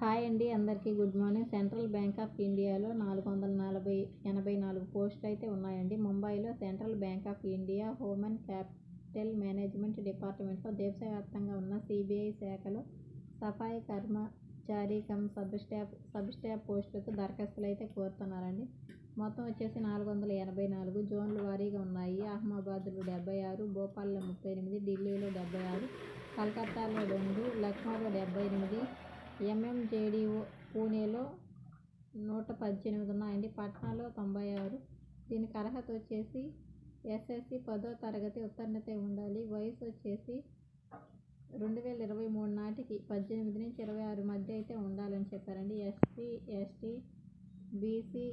Hi అండి అందరికీ. Good morning. Central bank of ఇండియాలో నాలుగు వందల నలభై ఎనభై నాలుగు పోస్టులు అయితే ఉన్నాయండి. ముంబైలో Central Bank of India human capital management డిపార్ట్మెంట్లో దేశవ్యాప్తంగా ఉన్న సిబిఐ శాఖలో safai karmachari cum sub staff sub staff పోస్టులకు దరఖాస్తులు అయితే కోరుతున్నారండి. మొత్తం వచ్చేసి నాలుగు వందల ఎనభై నాలుగు. జోన్లు వారీగా ఉన్నాయి. అహ్మదాబాద్లో డెబ్బై ఆరు భోపాల్లో ముప్పై ఎనిమిది ఢిల్లీలో డెబ్బై ఆరు కలకత్తాలో రెండు లక్నోలో డెబ్బై ఎనిమిది ఎంఎంజేడీఓ పూణేలో నూట పద్దెనిమిది ఉన్నాయండి. పట్నాలో తొంభై ఆరు దీనికి అర్హత వచ్చేసి ఎస్ఎస్సి పదో తరగతి ఉత్తీర్ణత ఉండాలి. వయసు వచ్చేసి రెండు వేల ఇరవై మూడు నాటికి పద్దెనిమిది నుంచి ఇరవై ఆరు మధ్య అయితే ఉండాలని చెప్పారండి. ఎస్సీ ఎస్టీ బీసీ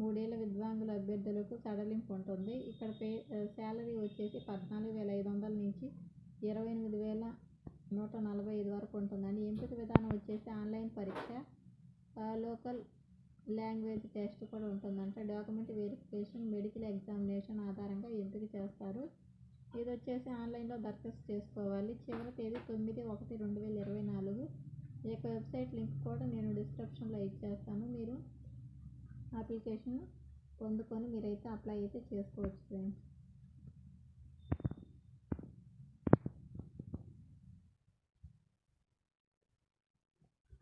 మూడేళ్ళ విద్వాంగుల అభ్యర్థులకు సడలింపు ఉంటుంది. ఇక్కడ పే శాలరీ వచ్చేసి పద్నాలుగు వేల ఐదు వందల నుంచి ఇరవై ఎనిమిది వేల నూట నలభై ఐదు వరకు ఉంటుందండి. ఎంపిక విధానం టెస్ట్ ఆన్లైన్ పరీక్ష లోకల్ లాంగ్వేజ్ టెస్ట్ కూడా ఉంటుందంట. డాక్యుమెంట్ వెరిఫికేషన్ మెడికల్ ఎగ్జామినేషన్ ఆధారంగా ఎంపిక చేస్తారు. ఇది వచ్చేసి ఆన్లైన్లో దరఖాస్తు చేసుకోవాలి. చివరి తేదీ తొమ్మిది ఒకటి రెండు వేల ఇరవై నాలుగు. ఈ యొక్క వెబ్సైట్ లింక్ కూడా నేను డిస్క్రిప్షన్లో ఇచ్చేస్తాను. మీరు అప్లికేషన్ పొందుకొని మీరైతే అప్లై అయితే చేసుకోవచ్చు ఫ్రెండ్స్.